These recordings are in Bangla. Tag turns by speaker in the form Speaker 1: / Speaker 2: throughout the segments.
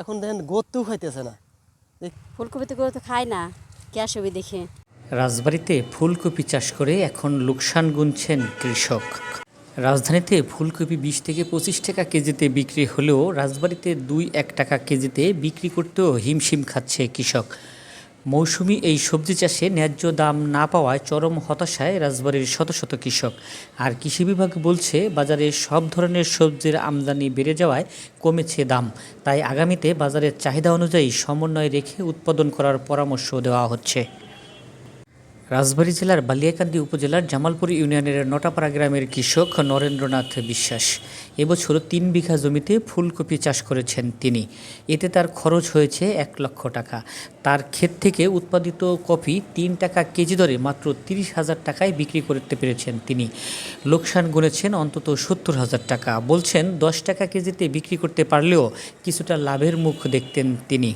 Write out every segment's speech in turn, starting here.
Speaker 1: এখন দেখেন গতেও খাইতেছে না।
Speaker 2: ফুলকপিতে করে তো খায় না গ্যাস হবে দেখে?
Speaker 3: রাজবাড়িতে ফুলকপি চাষ করে এখন লোকসান গুনছেন কৃষক। রাজধানীতে ফুলকপি বিশ থেকে পঁচিশ টাকা কেজিতে বিক্রি হলেও রাজবাড়িতে দুই এক টাকা কেজিতে বিক্রি করতেও হিমশিম খাচ্ছে কৃষক। মৌসুমি এই সবজি চাষে ন্যায্য দাম না পাওয়ায় চরম হতাশায় রাজবাড়ির শত শত কৃষক। আর কৃষি বিভাগ বলছে, বাজারে সব ধরনের সবজির আমদানি বেড়ে যাওয়ায় কমেছে দাম। তাই আগামীতে বাজারের চাহিদা অনুযায়ী সমন্বয় রেখে উৎপাদন করার পরামর্শ দেওয়া হচ্ছে। রাজবাড়ী জেলার বালিয়াকান্দি উপজেলার জামালপুর ইউনিয়নের নটাপাড়া গ্রামের কৃষক নরেন্দ্রনাথ বিশ্বাস। এবছর তিন বিঘা জমিতে ফুলকপি চাষ করেছেন তিনি। এতে তার খরচ হয়েছে এক লক্ষ টাকা। তার ক্ষেত থেকে উৎপাদিত কপি তিন টাকা কেজি দরে মাত্র তিরিশ হাজার টাকায় বিক্রি করতে পেরেছেন তিনি। লোকসান গুনেছেন অন্তত সত্তর হাজার টাকা। বলছেন, দশ টাকা কেজিতে বিক্রি করতে পারলেও কিছুটা লাভের মুখ দেখতেন তিনি।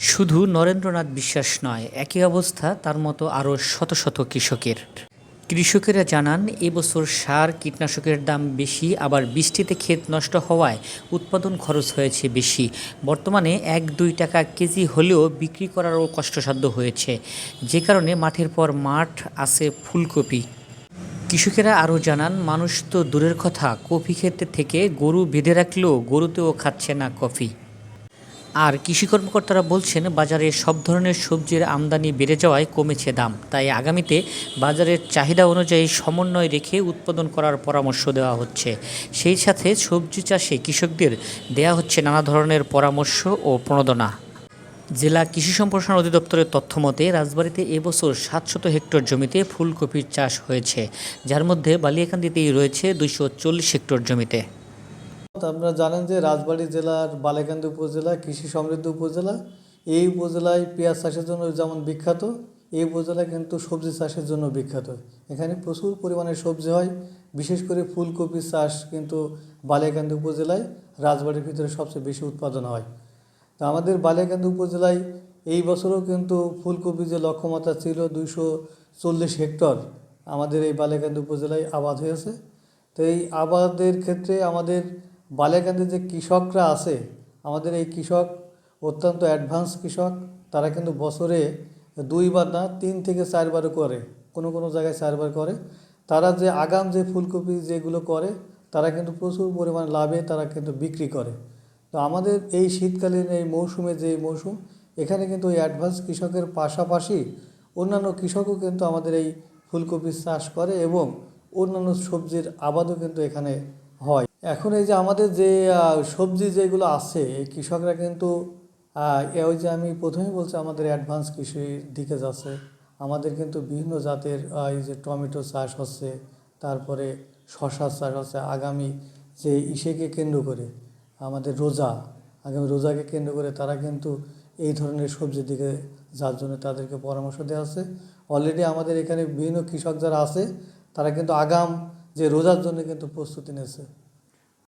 Speaker 3: শুধু নরেন্দ্রনাথ বিশ্বাস নয়, একই অবস্থা তার মতো আরও শত শত কৃষকের। কৃষকেরা জানান, এবছর সার, কীটনাশকের দাম বেশি, আবার বৃষ্টিতে ক্ষেত নষ্ট হওয়ায় উৎপাদন খরচ হয়েছে বেশি। বর্তমানে এক দুই টাকা কেজি হলেও বিক্রি করারও কষ্টসাধ্য হয়েছে। যে কারণে মাঠের পর মাঠ আছে ফুলকপি। কৃষকেরা আরও জানান, মানুষ তো দূরের কথা, কফি ক্ষেত্রে থেকে গরু বেঁধে রাখলেও গরুতেও খাচ্ছে না কফি। আর কৃষি কর্মকর্তারা বলছেন, বাজারে সব ধরনের সবজির আমদানি বেড়ে যাওয়ায় কমেছে দাম। তাই আগামীতে বাজারের চাহিদা অনুযায়ী সমন্বয় রেখে উৎপাদন করার পরামর্শ দেওয়া হচ্ছে। সেই সাথে সবজি চাষে কৃষকদের দেয়া হচ্ছে নানা ধরনের পরামর্শ ও প্রণোদনা। জেলা কৃষি সম্প্রসারণ অধিদপ্তরের তথ্য মতে, রাজবাড়িতে এবছর সাতশত হেক্টর জমিতে ফুলকপির চাষ হয়েছে, যার মধ্যে বালিয়াকান্দিতেই রয়েছে দুইশো চল্লিশ হেক্টর জমিতে।
Speaker 4: আপনারা জানেন যে রাজবাড়ী জেলার বালেকান্দি উপজেলা, কৃষি সমৃদ্ধ উপজেলা, এই উপজেলায় পেঁয়াজ চাষের জন্য যেমন বিখ্যাত, এই উপজেলা কিন্তু সবজি চাষের জন্য বিখ্যাত। এখানে প্রচুর পরিমাণে সবজি হয়, বিশেষ করে ফুলকপি চাষ কিন্তু বালিয়াকান্দি উপজেলায় রাজবাড়ির ভিতরে সবচেয়ে বেশি উৎপাদন হয়। তা আমাদের বালিয়াকান্দি উপজেলায় এই বছরও কিন্তু ফুলকপি যে লক্ষ্যমাত্রা ছিল দুইশো চল্লিশ হেক্টর, আমাদের এই বালিয়াকান্দি উপজেলায় আবাদ হয়েছে। তো এই আবাদের ক্ষেত্রে আমাদের বালিয়াকান্দির যে কৃষকরা আছে, আমাদের এই কৃষক, অত্যন্ত অ্যাডভান্স কৃষক, তারা কিন্তু বছরে দুইবার না, তিন থেকে চারবারও করে, কোনো কোনো জায়গায় চারবার করে। তারা যে আগাম যে ফুলকপি যেগুলো করে, তারা কিন্তু প্রচুর পরিমাণ লাভে তারা কিন্তু বিক্রি করে। তো আমাদের এই শীতকালীন এই মৌসুমে যে মৌসুম, এখানে কিন্তু ওই অ্যাডভান্স কৃষকের পাশাপাশি অন্যান্য কৃষকও কিন্তু আমাদের এই ফুলকপির চাষ করে এবং অন্যান্য সবজির আবাদও কিন্তু এখানে হয়। এখন এই যে আমাদের যে সবজি যেগুলো আছে কৃষকরা কিন্তু ওই যে আমি প্রথমেই বলছি আমাদের অ্যাডভান্স কৃষির দিকে যাচ্ছে। আমাদের কিন্তু বিভিন্ন জাতের এই যে টমেটো চাষ হচ্ছে, তারপরে শশা চাষ হচ্ছে, আগামী যে ইসেকে কেন্দ্র করে, আমাদের রোজা, আগামী রোজাকে কেন্দ্র করে তারা কিন্তু এই ধরনের সবজির দিকে যার জন্য তাদেরকে পরামর্শ দেওয়া আছে অলরেডি আমাদের এখানে বিভিন্ন কৃষক যারা আছে, তারা কিন্তু আগাম যে রোজার জন্য কিন্তু প্রস্তুতি নিয়েছে।